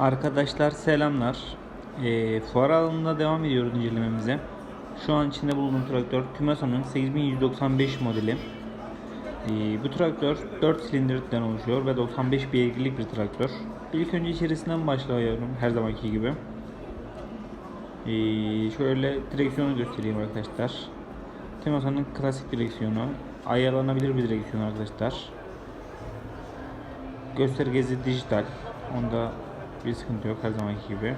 Arkadaşlar selamlar. Ee, fuar alanında devam ediyoruz incelememize. Şu an içinde bulunduğum traktör Tümasa'nın 8195 modeli. Ee, bu traktör 4 silindirden oluşuyor ve 95 beygirlik bir traktör. İlk önce içerisinden başlıyorum her zamanki gibi. Ee, şöyle direksiyonu göstereyim arkadaşlar. Tümasa'nın klasik direksiyonu. Ayarlanabilir bir direksiyon arkadaşlar. Göstergesi dijital. Onda bir sıkıntı yok her zamanki gibi.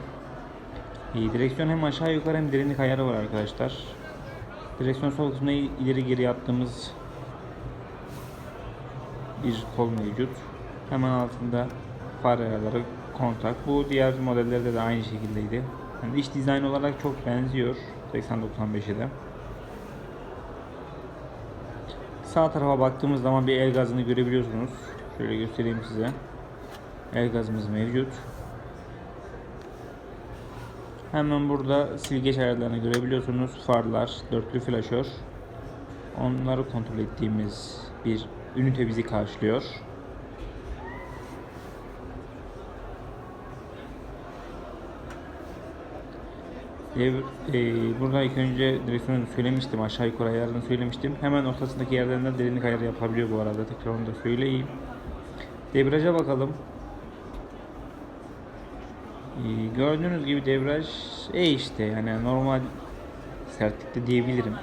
İyi, direksiyon hem aşağı yukarı hem derinlik ayarı var arkadaşlar. Direksiyon sol kısmına ileri geri attığımız bir kol mevcut. Hemen altında far ayarları, kontak. Bu diğer modellerde de aynı şekildeydi. Yani iç dizayn olarak çok benziyor 80-95'e de. Sağ tarafa baktığımız zaman bir el gazını görebiliyorsunuz. Şöyle göstereyim size. El gazımız mevcut. Hemen burada silgeç ayarlarını görebiliyorsunuz. Farlar, dörtlü flaşör. Onları kontrol ettiğimiz bir ünite bizi karşılıyor. Ev, e, burada ilk önce direksiyonu söylemiştim. Aşağı yukarı ayarını söylemiştim. Hemen ortasındaki yerden de derinlik ayarı yapabiliyor bu arada. Tekrar onu da söyleyeyim. Debriyaja bakalım. Ee, gördüğünüz gibi debriyaj e işte yani normal sertlikte diyebilirim.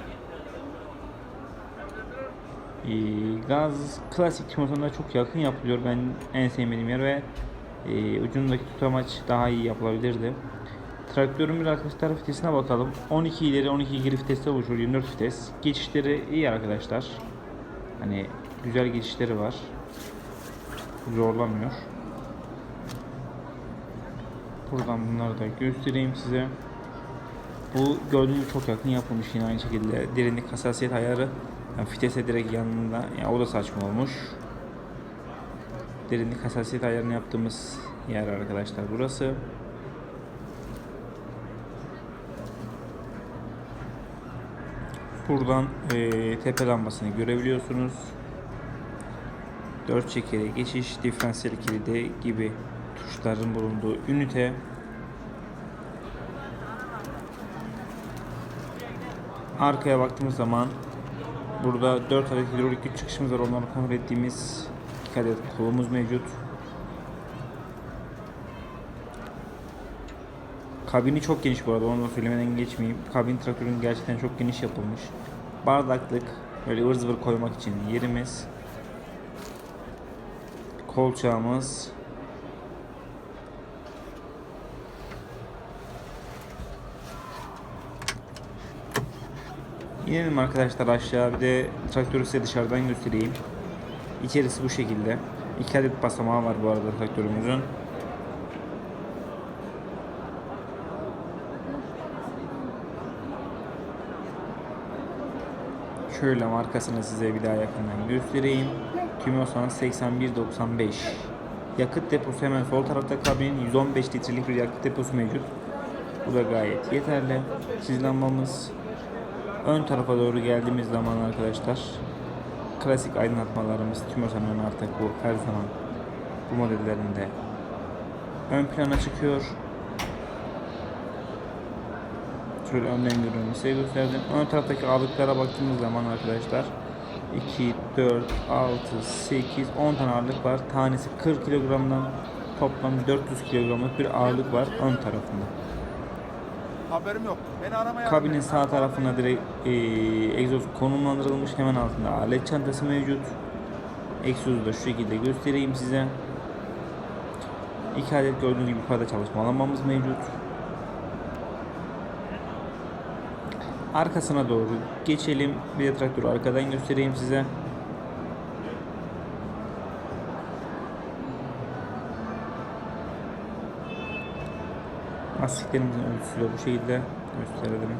Ee, gaz klasik motoruna çok yakın yapılıyor. Ben en sevmediğim yer ve e, ucundaki tutamaç daha iyi yapılabilirdi. Traktörün bir arkadaşlar vitesine bakalım. 12 ileri 12 geri viteste oluşuyor. 24 vites. Geçişleri iyi arkadaşlar. Hani güzel geçişleri var. Zorlamıyor. Buradan bunları da göstereyim size. Bu gördüğünüz çok yakın yapılmış yine aynı şekilde. Derinlik hassasiyet ayarı yani vitese direkt yanında. Yani o da saçma olmuş. Derinlik hassasiyet ayarını yaptığımız yer arkadaşlar burası. Buradan eee, tepe lambasını görebiliyorsunuz. 4 çekeri geçiş, diferansiyel kilidi gibi tuşların bulunduğu ünite. Arkaya baktığımız zaman burada 4 adet hidrolik güç çıkışımız var. Onları kontrol ettiğimiz 2 adet kolumuz mevcut. Kabini çok geniş bu arada onu da söylemeden geçmeyeyim. Kabin traktörün gerçekten çok geniş yapılmış. Bardaklık, böyle ıvır zıvır koymak için yerimiz. Kolçağımız. İnelim arkadaşlar aşağı bir de traktörü size dışarıdan göstereyim. İçerisi bu şekilde. İki adet basamağı var bu arada traktörümüzün. Şöyle markasını size bir daha yakından göstereyim. Tümosan 8195. Yakıt deposu hemen sol tarafta kabinin 115 litrelik bir yakıt deposu mevcut. Bu da gayet yeterli. Çiz lambamız ön tarafa doğru geldiğimiz zaman arkadaşlar klasik aydınlatmalarımız Tümosan'ın artık bu her zaman bu modellerinde ön plana çıkıyor. Şöyle önden görünümü size gösterdim. Ön taraftaki ağırlıklara baktığımız zaman arkadaşlar 2, 4, 6, 8, 10 tane ağırlık var. Tanesi 40 kilogramdan toplam 400 kilogramlık bir ağırlık var ön tarafında. Haberim yok. Beni aramaya Kabinin sağ tarafına direkt e, egzoz konumlandırılmış. Hemen altında alet çantası mevcut. Egzozu da şu şekilde göstereyim size. İki adet gördüğünüz gibi yukarıda çalışma lambamız mevcut. Arkasına doğru geçelim. Bir de traktörü arkadan göstereyim size. Lastiklerimizin ölçüsü de bu şekilde gösterelim.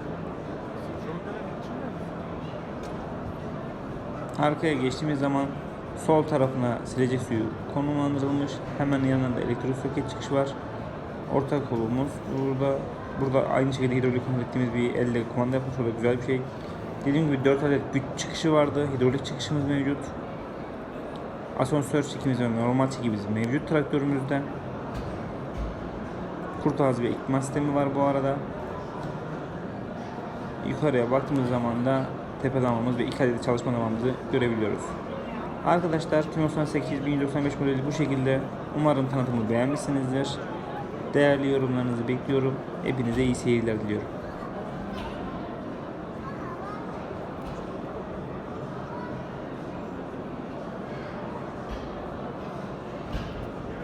Arkaya geçtiğimiz zaman sol tarafına silecek suyu konumlandırılmış. Hemen yanında elektrik soket çıkış var. Orta kolumuz burada. Burada aynı şekilde hidrolik kontrol ettiğimiz bir elle kumanda yapmış. O güzel bir şey. Dediğim gibi 4 adet güç çıkışı vardı. Hidrolik çıkışımız mevcut. Asansör çekimiz ve normal çekimiz mevcut traktörümüzde. Kurt ağzı ve ikmal sistemi var bu arada. Yukarıya baktığımız zaman da tepe damamız ve iki adet çalışma damamızı görebiliyoruz. Arkadaşlar Kimosan 8195 modeli bu şekilde. Umarım tanıtımı beğenmişsinizdir. Değerli yorumlarınızı bekliyorum. Hepinize iyi seyirler diliyorum.